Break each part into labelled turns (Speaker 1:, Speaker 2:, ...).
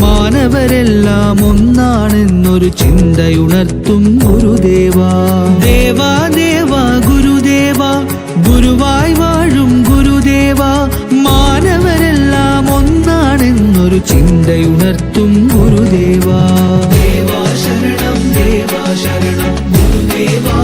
Speaker 1: മാനവരെല്ലാം ഒന്നാണെന്നൊരു ചിന്തയുണർത്തും ഗുരുദേവാ ദേവാ. ദേവാ ഗുരുദേവാ ഗുരുവായി വാഴും ഗുരുദേവാ മാനവരെല്ലാം ഒന്നാണെന്നൊരു ചിന്തയുണർത്തും ഗുരുദേവാ ദേവാ. ശരണം ദേവാ ശരണം ഗുരുദേവാ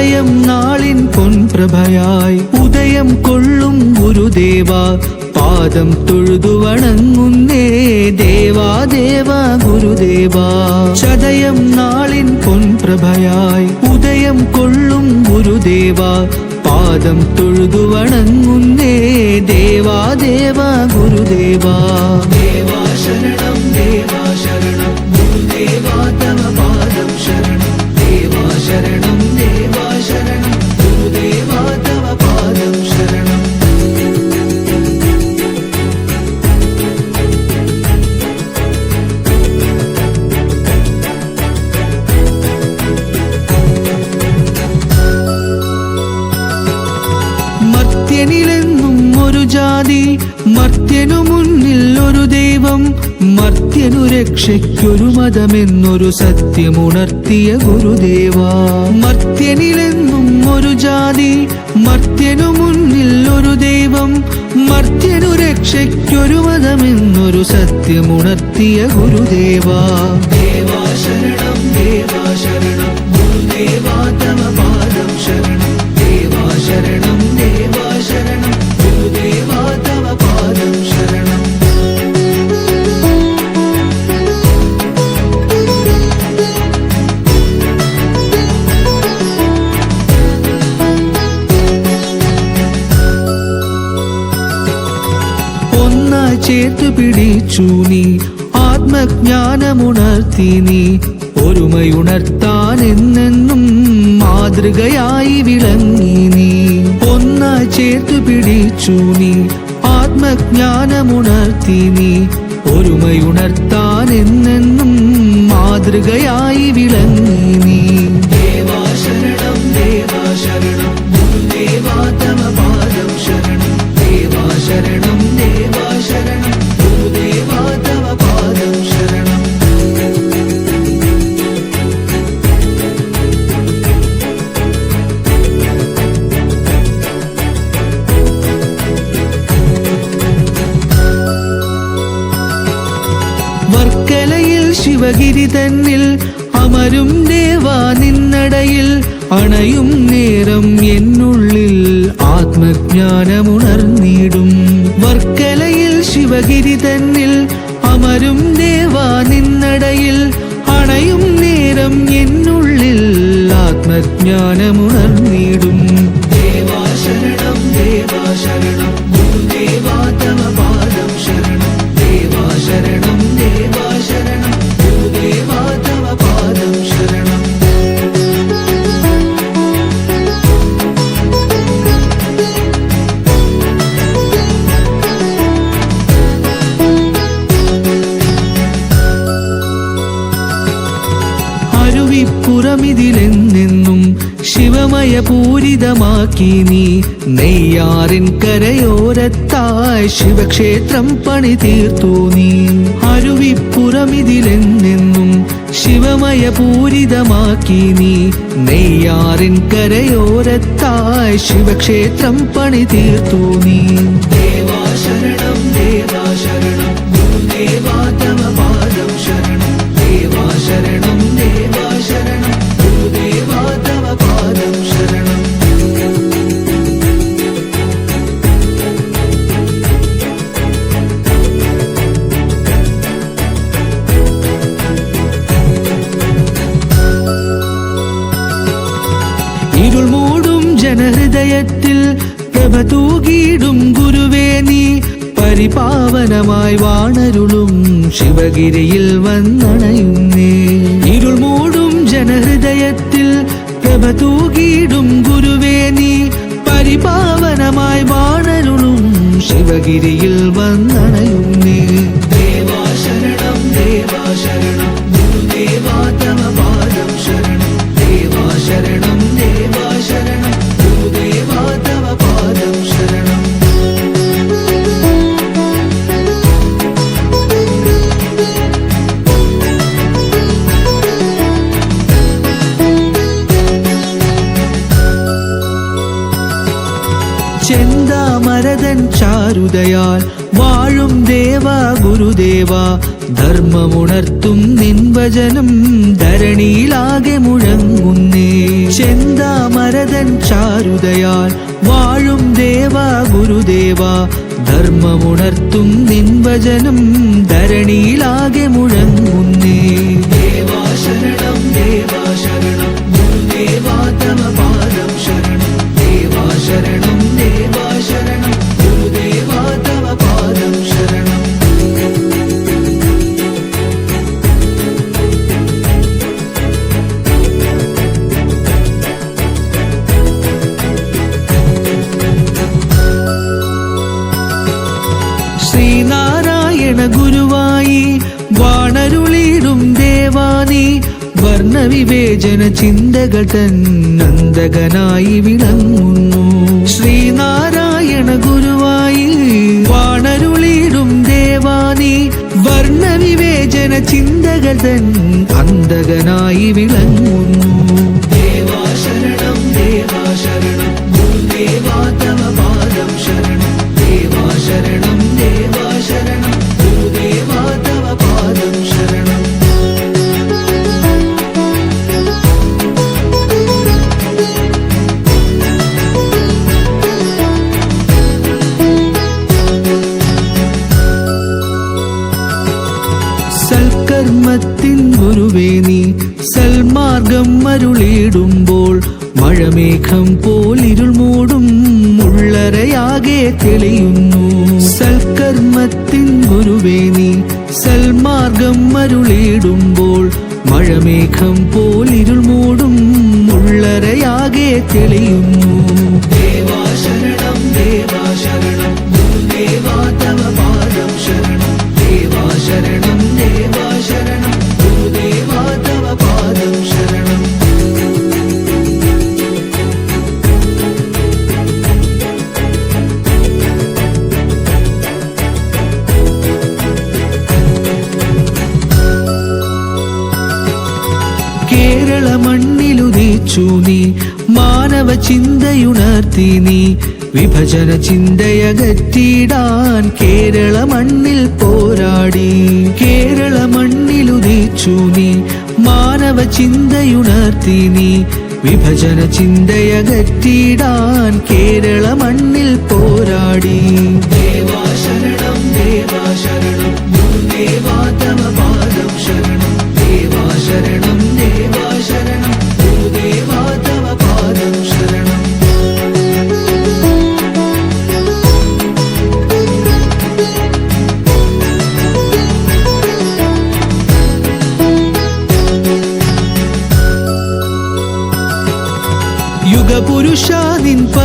Speaker 1: ചതയം നാളിൻ പൊൻപ്രഭയായി. ഉദയം കൊള്ളും ഗുരുദേവ പാദം തൊഴുതു വണങ്ങുന്നേ ദേവാ ദേവ ഗുരുദേവ. ചതയം നാളിൻ പൊൻപ്രഭയായി. ഉദയം കൊള്ളും ഗുരുദേവ പാദം തൊഴുതു വണങ്ങുന്നേ ദേവ ഗുരുദേവ. ദേവാ ശരണം ദേവാ ശരണം ഗുരുദേവാ. മർത്യനു രക്ഷയ്ക്കൊരു മതമെന്നൊരു സത്യമുണർത്തിയ ഗുരുദേവ. മർത്യനിലെന്നും ഒരു ജാതി മർത്യനു മുന്നിൽ ഒരു ദൈവം മർത്യനു രക്ഷയ്ക്കൊരു മതമെന്നൊരു സത്യമുണർത്തിയ ഗുരുദേവ. ദേവാശരണം ദേവാശരണം ദേവാ ഗുരുദേവാ പിടിച്ചു നീ ആത്മജ്ഞാനമുണർത്തി നീ ഒരുമയുണർത്താൻ എന്നെന്നും മാതൃകയായി വിളങ്ങി നീ. ഒന്നായി ചേർത്തു പിടിച്ചു നീ ആത്മജ്ഞാനമുണർത്തി നീ ഒരുമയുണർത്താൻ എന്നെന്നും മാതൃകയായി വിളങ്ങി നേരം എന്നുള്ളിൽ ആത്മജ്ഞാനമുണർന്നിടും. പൂരിതമാക്കി നീ നെയ്യാറിൻ കരയോരത്തായി ശിവക്ഷേത്രം പണി തീർത്തു നീ. അരുവിപ്പുറമിതിലെന്നെന്നും ശിവമയ പൂരിതമാക്കി നീ നെയ്യാറിൻ കരയോരത്തായി ശിവക്ഷേത്രം പണി തീർത്തു നീ. ദേവാ തൂകിയിടും ഗുരുവേ നീ. പരിപാവനമായി വാണരുളും ശിവഗിരിയിൽ വന്നണയുന്നേ. ഇരുൾ മൂടും ജനഹൃദയത്തിൽ പ്രഭ തൂകിയിടും ഗുരുവേ നീ. പരിപാവനമായി വാണരുളും ശിവഗിരിയിൽ വന്നണയുന്നേ. ദേവാശരണം ദേവാശരണം ദേവാ ചാരുതയാൽ വാഴും ദേവ ഗുരുദേവ ധർമ്മമുണർത്തും നിൻവചനം ധരണിയിലാകെ മുഴങ്ങുന്നേ. ചെന്താമരതൻ ചാരുദയാൽ വാഴും ദേവ ഗുരുദേവ ധർമ്മമുണർത്തും നിൻവചനം ധരണിയിലാകെ മുഴങ്ങുന്നേ. വർണവിവേചന ചിന്തകൾ തൻ നന്ദകനായി വിളങ്ങുന്നു. ശ്രീനാരായണ ഗുരുവായി വാണരുളിടും ദേവാനി വർണവിവേചന ചിന്തകൾ തൻ അന്തകനായി വിളങ്ങുന്നു. മഴമേഘം പോലിരുൾ മൂടും ഉള്ളരയാകെ തെളിയുന്നു. സൽക്കർമ്മത്തിൻ ഗുരുവേ നീ സൽമാർഗം മരുളിടുമ്പോൾ മഴമേഘം പോലിരുൾ മൂടും ഉള്ളരയാകെ തെളിയുന്നു. ചിന്തയുണർത്തി നീ വിഭജന ചിന്തയകറ്റിടാൻ കേരള മണ്ണിൽ പോരാടി. കേരള മണ്ണിൽ മണ്ണിലുദിച്ചു നീ മാനവ ചിന്തയുണർത്തി നീ വിഭജന ചിന്തയകറ്റിടാൻ കേരള മണ്ണിൽ പോരാടി. ദേവാ ശരണം ദേവാ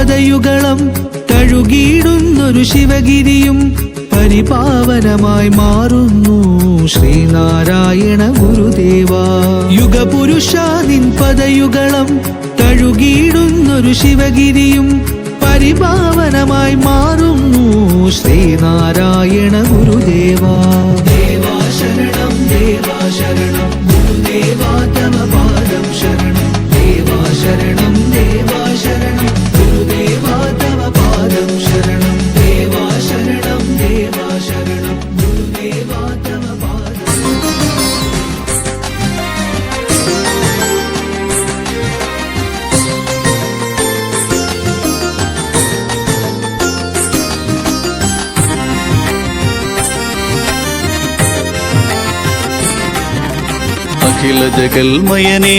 Speaker 1: യുഗപുരുഷാനിൻ കഴുകിയിടുന്നൊരു ശിവഗിരിയും പരിപാവനമായി മാറുന്നു. ശ്രീനാരായണ ഗുരുദേവ. യുഗപുരുഷാദിൻ പതയുകളം കഴുകിയിടുന്നൊരു ശിവഗിരിയും പരിപാവനമായി മാറുന്നു. ശ്രീനാരായണ ഗുരുദേവ. ദേവാ ശരണം
Speaker 2: അഖില ജഗൽമയനേ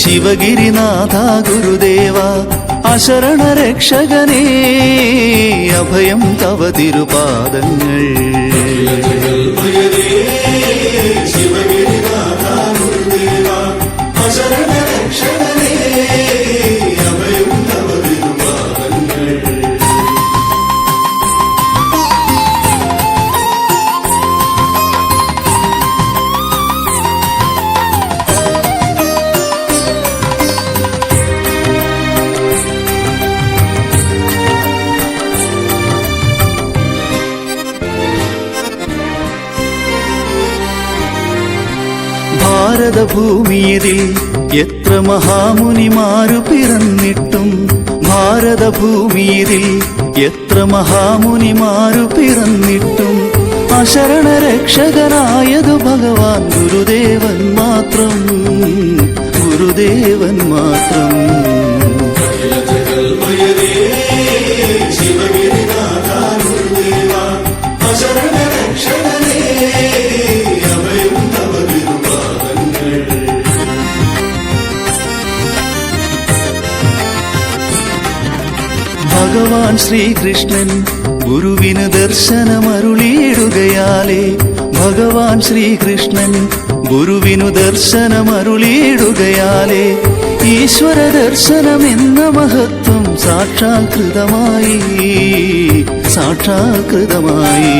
Speaker 2: ശിവഗിരിനാഥ ഗുരുദേവ അശരണ രക്ഷകനേ അഭയം തവ തിരുപാദങ്ങൾ. ഭാരതഭൂമിയിൽ എത്ര മഹാമുനിമാരു പിറന്നിട്ടും ഭാരതഭൂമിയിൽ എത്ര മഹാമുനിമാരു പിറന്നിട്ടും അശരണ രക്ഷകനായതു ഭഗവാൻ ഗുരുദേവൻ മാത്രം ഗുരുദേവൻ മാത്രം. ഭഗവാൻ ശ്രീകൃഷ്ണൻ ഗുരുവിന് ദർശനമരുളിയിടുകയാലേ. ഭഗവാൻ ശ്രീകൃഷ്ണൻ ഗുരുവിനു ദർശനമരുളിയിടുകയാലേ. ഈശ്വര ദർശനം എന്ന മഹത്വം സാക്ഷാത്കൃതമായി സാക്ഷാത്കൃതമായി.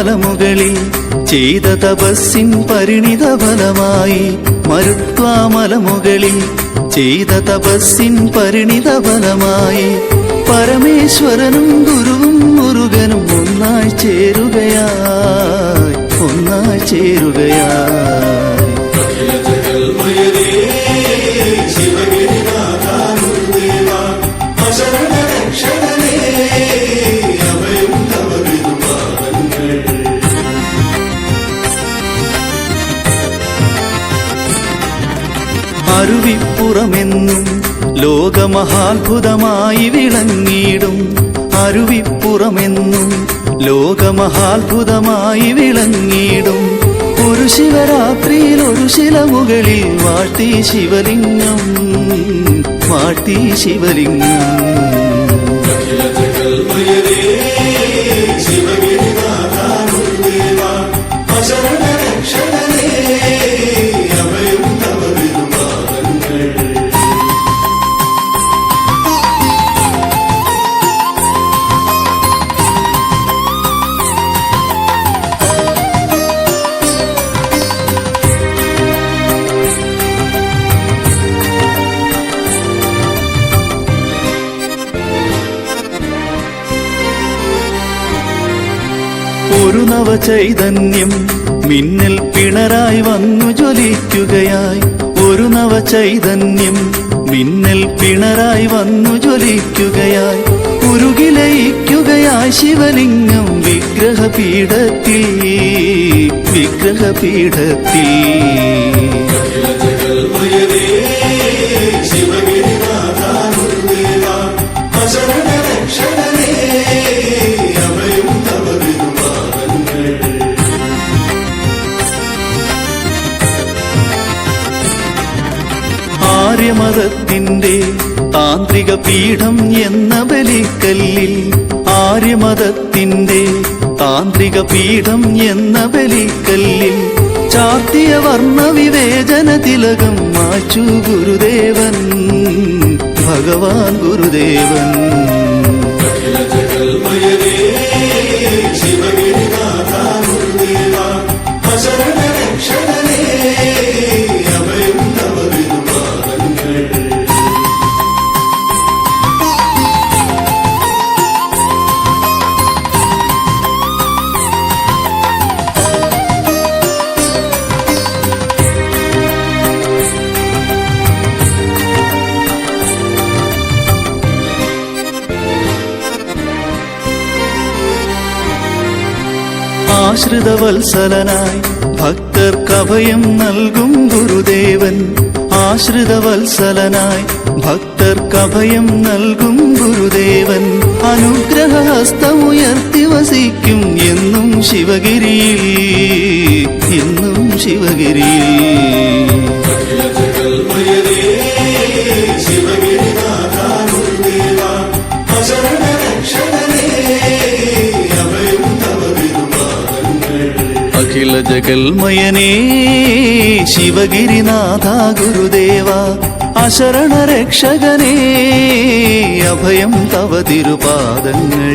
Speaker 2: മരുത്വാമലമുകളിൽ ചെയ്ത തപസ്സിൻ പരിണിത ഫലമായി മരുത്വാ മലമുകളിൽ ചെയ്ത തപസ്സിൻ പരിണിത ഫലമായി പരമേശ്വരനും ഗുരുവും മുരുകനും ഒന്നായി ചേരുകയായി ഒന്നായി ചേരുകയായി. ലോകമഹാത്ഭുതമായി വിളങ്ങിടും അരുവിപ്പുറമെന്നും ലോകമഹാത്ഭുതമായി വിളങ്ങിടും ഒരു ശിവരാത്രിയിൽ ഒരു ശിലമുകളിൽ വാഴ്ത്തി ശിവലിംഗം വാഴ്ത്തി ശിവലിംഗം. ഒരു നവചൈതന്യം മിന്നൽ പിണറായി വന്നു ജ്വലിക്കുകയായി. ഒരു നവ ചൈതന്യം മിന്നൽ പിണറായി വന്നു ജ്വലിക്കുകയായി. ഉരുകിലയിക്കുകയായി ശിവലിംഗം വിഗ്രഹപീഠത്തിൽ വിഗ്രഹപീഠത്തിൽ. ആര്യമതത്തിന്റെ താന്ത്രിക പീഠം എന്ന ബലിക്കല്ലിൽ ആര്യമതത്തിന്റെ താന്ത്രിക പീഠം എന്ന ബലിക്കല്ലിൽ ചാർത്തിയ വർണ വിവേചന തിലകം മാച്ചു ഗുരുദേവൻ ഭഗവാൻ ഗുരുദേവൻ. ആശ്രിതവത്സലനായി ഭക്തർക്കഭയം നൽകും ഗുരുദേവൻ. ആശ്രിതവത്സലനായി ഭക്തർക്കഭയം നൽകും ഗുരുദേവൻ. അനുഗ്രഹഹസ്തമുയർത്തി വസിക്കും എന്നും ശിവഗിരിയിൽ എന്നും ശിവഗിരിയിൽ. അഖില ജഗൽമയനേ ശിവഗിരിനാഥ ഗുരുദേവ അശരണ രക്ഷകനേ അഭയം തവ തിരുപാദങ്ങൾ.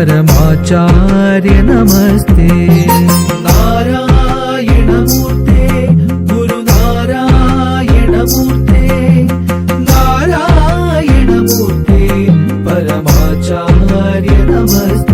Speaker 1: പരമാചാര്യ നമസ്തേ. നാരായണമൂർത്തേ ഗുരു നാരായണമൂർത്തേ നാരായണമൂർത്തേ പരമാചാര്യ നമസ്തേ.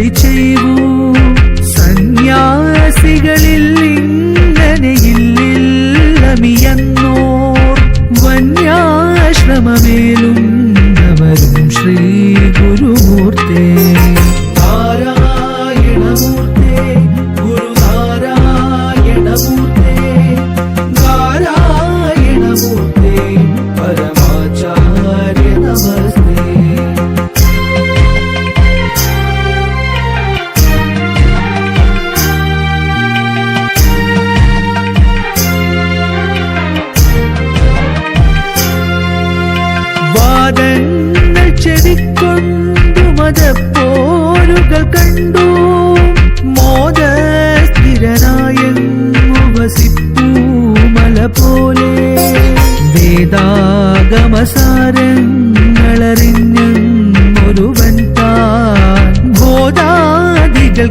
Speaker 1: నడిచేవు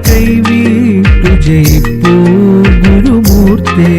Speaker 1: ಕೈವೀಟು ಜೈ ಪೋ ಗುರುಮೂರ್ತೆ